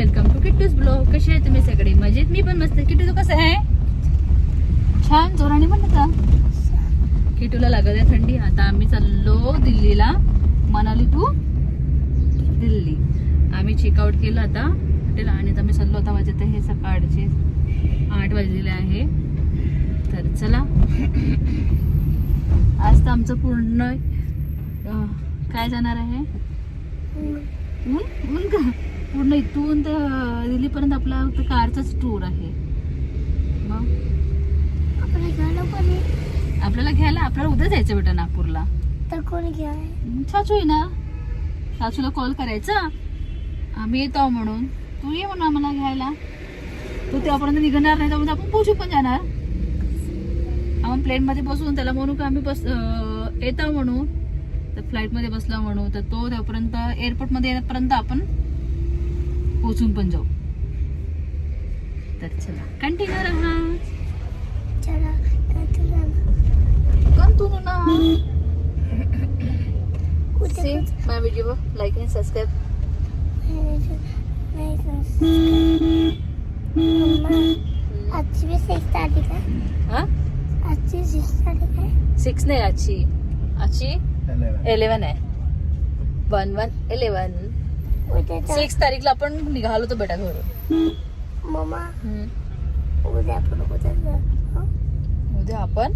Welcome to किट्टूज blog कसे आहे तुम्ही सगळे? मजेत? मी पण मस्त. किट्टू तू कसं आहे? छान. जोराने पण का किटूला लागत आहे थंडी. आता आम्ही चाललो दिल्लीला. मनाली टू दिल्ली. आम्ही चेकआउट केलं आता. हॉटेल आणि आम्ही चाललो आता वाजत हे सकाळचे आठ वाजलेले आहे. तर चला. आज तर आमचं पूर्ण काय जाणार आहे? ऊन? ऊन का? पूर्ण इथून तर दिल्लीपर्यंत आपला फक्त कारचाच टूर आहे. मग? आपल्याला घ्यायला आपल्याला उद्या जायचं बेटा नागपूरला. तर कोण घ्या? चाचू आहे ना? चाचूला कॉल करायचा. आम्ही येतो म्हणून. तू ये म्हणून आम्हाला घ्यायला. तू तेव्हापर्यंत निघणार नाही तर आपण पोहोचू पण जाणार. आपण प्लेनमध्ये बसून त्याला म्हणू का आम्ही बस येतो म्हणून. तर फ्लाईटमध्ये बसला म्हणू तर तो तेव्हापर्यंत एअरपोर्टमध्ये येण्यापर्यंत आपण पोचून पण जाऊ. तर चला कंटिन्यू राहा. कंटिन्यू ना. आजची तारीख आहे. हा आजची वीस तारीख आहे. सिक्स नाही आजची. आजची? इलेवन आहे. वन वन इलेवन उद्या जा- सिक्स तारीखला आपण निघालो होतो बेटा घरून. मम्मा हम्म. उद्या आपण कुठे जा? उद्या आपण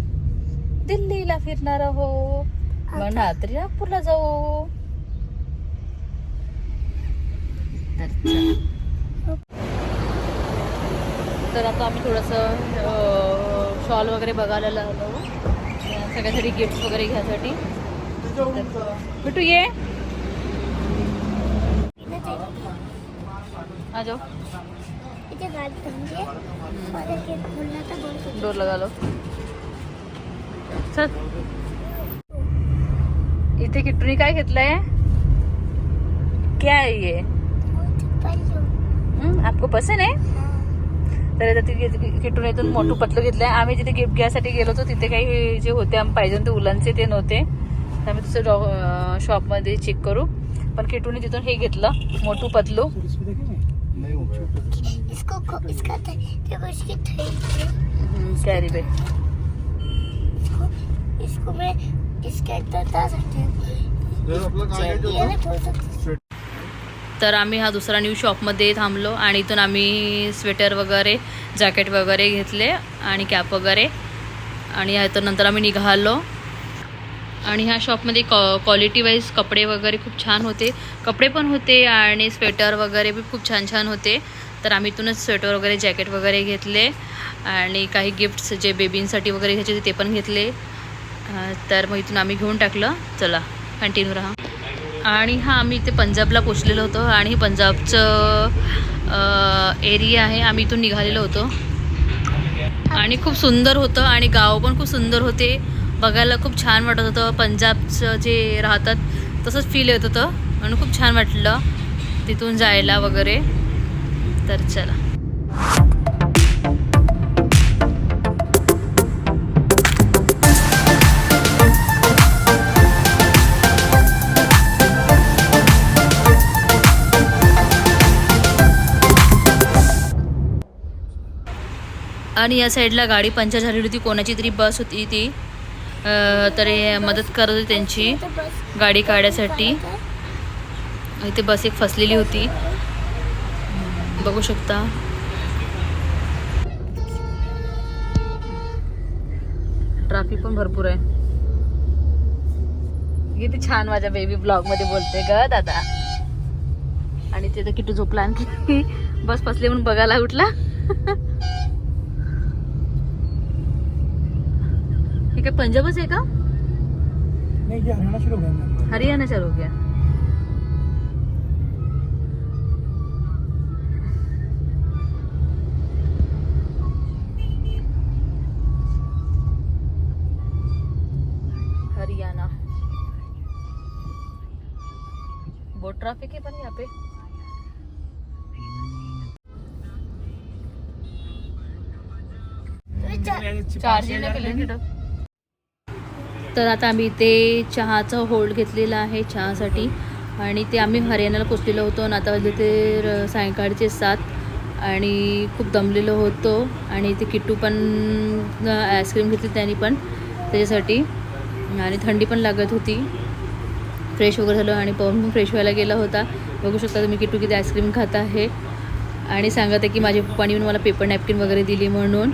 दिल्लीला फिरणार आहोत. मग रात्री नागपूरला जाऊ. तर चला. तर आता आम्ही थोडंसं शॉल वगैरे बघायला लागलो सगळ्यासाठी गिफ्ट वगैरे घ्यायसाठी. बिटू ये आ जाओ आहे. डोर लगा लो चल. इथे किट्टूने काय घेतलंय? क्या है ये? आपको पसंद है हां. तर आता तिथे किट्टूने इथून मोठं पतलं घेतलंय. आम्ही जिथे गिफ्ट घ्यायसाठी गेलो होतो तिथे काही जे होते आम्ही पाहिजे होते उलांचे ते नव्हते. तर आम्ही दुसऱ्या शॉपमध्ये चेक करू. पण किटूने तिथून हे घेतलं मोठू पतलू. इसको खो- इसका थ- देखो इसकी थैली कॅरी बॅग इसको इसको मैं इसके अंदर डाल सकती हूँ ये नहीं खोल तर आम्ही हा दुसरा न्यू शॉपमध्ये थांबलो आणि इथून आम्ही स्वेटर वगैरे जॅकेट वगैरे घेतले आणि कॅप वगैरे. आणि ह्यातून नंतर आम्ही निघालो. आणि ह्या शॉपमध्ये कॉ क्वालिटी वाईज कपडे वगैरे खूप छान होते. कपडे पण होते आणि स्वेटर वगैरे बी खूप छान छान होते. तर आम्ही इथूनच स्वेटर वगैरे जॅकेट वगैरे घेतले. आणि काही गिफ्ट्स जे बेबींसाठी वगैरे घ्यायचे ते पण घेतले. तर मग इथून आम्ही घेऊन टाकलं. चला कंटिन्यू राहा. आणि हा आम्ही इथे पंजाबला पोचलेलो होतो. आणि पंजाबचं एरिया आहे. आम्ही इथून निघालेलो होतो. आणि खूप सुंदर होतं. आणि गाव पण खूप सुंदर होते. बघायला खूप छान वाटत होतं. पंजाबचं जे राहतात तसंच फील येत होतं. म्हणून खूप छान वाटलं तिथून जायला वगैरे. तर चला. आणि या साईडला गाडी पंचर झालेली होती. कोणाची तरी बस होती ती. तर मदत करत होती त्यांची गाडी काढण्यासाठी इथे बस एक फसलेली होती. बघू शकता. ट्राफिक पण भरपूर आहे. किती छान माझ्या बेबी ब्लॉगमध्ये बोलते ग दादा. आणि तिथं किटू झोपला आणखी बस फसली म्हणून बघायला उठला. काय पंजाबच आहे का? नहीं ये हरियाणा शुरू हो। गया हरियाणा चालू गया हरियाणा। बहुत ट्रैफ़िक है पर यहाँ पे। चार्जिंग तर आता आम्ही इथे चहाचा होल्ड घेतलेला आहे चहासाठी. आणि ते आम्ही हरियाणाला पोचलेलो होतो आणि आता वाजले ते र- सायंकाळचे सात आणि खूप दमलेलो होतो. आणि ते किट्टू पण आईस्क्रीम घेतली त्यांनी पण त्याच्यासाठी. आणि थंडी पण लागत होती. फ्रेश वगैरे झालं आणि पवन पण फ्रेश व्हायला गेला होता. बघू शकता तुम्ही किट्टू किती आईस्क्रीम खात आहे. आणि सांगत आहे की माझ्या पप्पाने येऊन मला पेपर नॅपकिन वगैरे दिली म्हणून.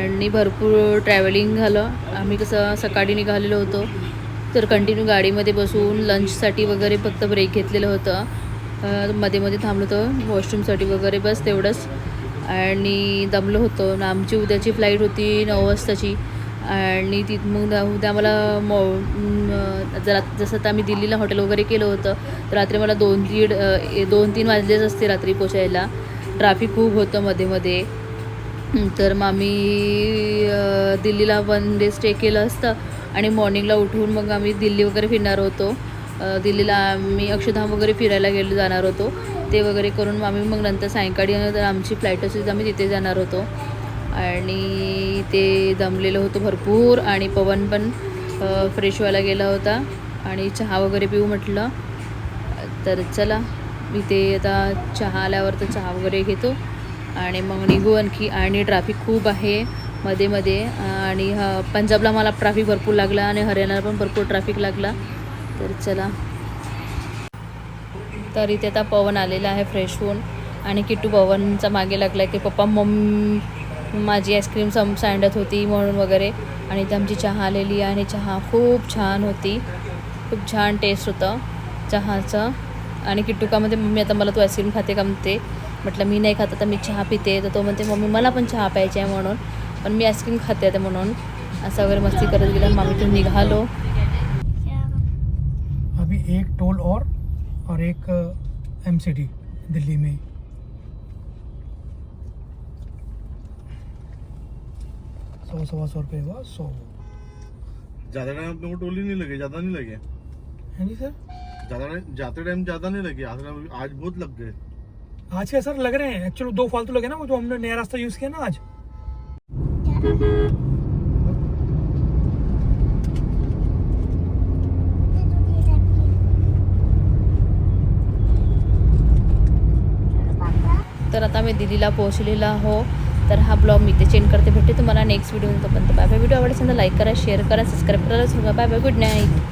आणि भरपूर ट्रॅव्हलिंग झालं. आम्ही कसं सकाळी निघालेलो होतो. तर कंटिन्यू गाडीमध्ये बसून लंचसाठी वगैरे फक्त ब्रेक घेतलेलं होतं. मध्ये मध्ये थांबलो होतो. वॉशरूमसाठी वगैरे बस तेवढंच. आणि दमलो होतो. ना आमची उद्याची फ्लाईट होती नऊ वाजताची. आणि तिथ मग उद्या मला मॉ जरा जसं आता आम्ही दिल्लीला हॉटेल वगैरे केलं होतं तर रात्री मला दोन दीड ए- दोन तीन वाजलेच असते रात्री पोचायला ट्रॅफिक खूप होतं मध्ये मध्ये. तर मग आम्ही दिल्लीला वन डे स्टे केलं असतं आणि मॉर्निंगला उठून मग आम्ही दिल्ली वगैरे फिरणार होतो. दिल्लीला आम्ही अक्षरधाम वगैरे फिरायला गेलो जाणार होतो. ते वगैरे करून मग आम्ही मग नंतर सायंकाळी तर आमची फ्लाईट असेल तर आम्ही तिथे जाणार होतो. आणि ते दमलेलं होतं भरपूर आणि पवन पण फ्रेश व्हायला गेला होता. आणि चहा वगैरे पिऊ म्हटलं. तर चला मी ते आता चहा आल्यावर तर चहा वगैरे घेतो. आणि मग निघू आणखी. आणि ट्रॅफिक खूप आहे मध्ये मध्ये. आणि ह पंजाबला मला ट्रॅफिक भरपूर लागला आणि हरियाणाला पण भरपूर ट्रॅफिक लागला. तर चला. तर इथे आता पवन आलेला आहे फ्रेश होऊन. आणि किट्टू पवनचा मागे लागला की पप्पा मम माझी आईस्क्रीम सम सांडत होती म्हणून वगैरे. आणि इथे आमची चहा आलेली आहे आणि चहा खूप छान होती. खूप छान टेस्ट होतं चहाचं. आणि किट्टुकामध्ये मम्मी आता मला तू आईस्क्रीम खाते का? म्हणते. म्हटलं मी नाही खात आता मी चहा पिते. तर तो म्हणते मम्मी मला पण चहा प्यायची आहे म्हणून पण मी आईस्क्रीम खाते आता म्हणून. असं वगैरे मस्ती करत गेलं. मग आम्ही तिथून निघालो. अभी एक टोल और और एक एम दिल्ली में। सौ सवा सौ रुपये हुआ सौ। ज्यादा टाइम अपने को टोली नहीं लगे ज्यादा नहीं लगे। है नहीं सर? ज़्यादा टाइम जाते टाइम ज़्यादा नहीं लगे आज आज बहुत लग गए। आज के सर लग रहे हैं एक्चुअली दो फालतू लगे ना वो जो हमने नया रास्ता यूज़ किया ना आज। तर आता मी दिल्लीला पोहोचलेला आहो तर हा ब्लॉग मी ते चेंज करते. भेटते तुम्हाला नेक्स्ट व्हिडिओ तोपर्यंत बाय बाय व्हिडिओ आवडला असेल तर लाईक करा शेअर करा सबस्क्राईब करायला सांगा बाय बाय गुड नाईट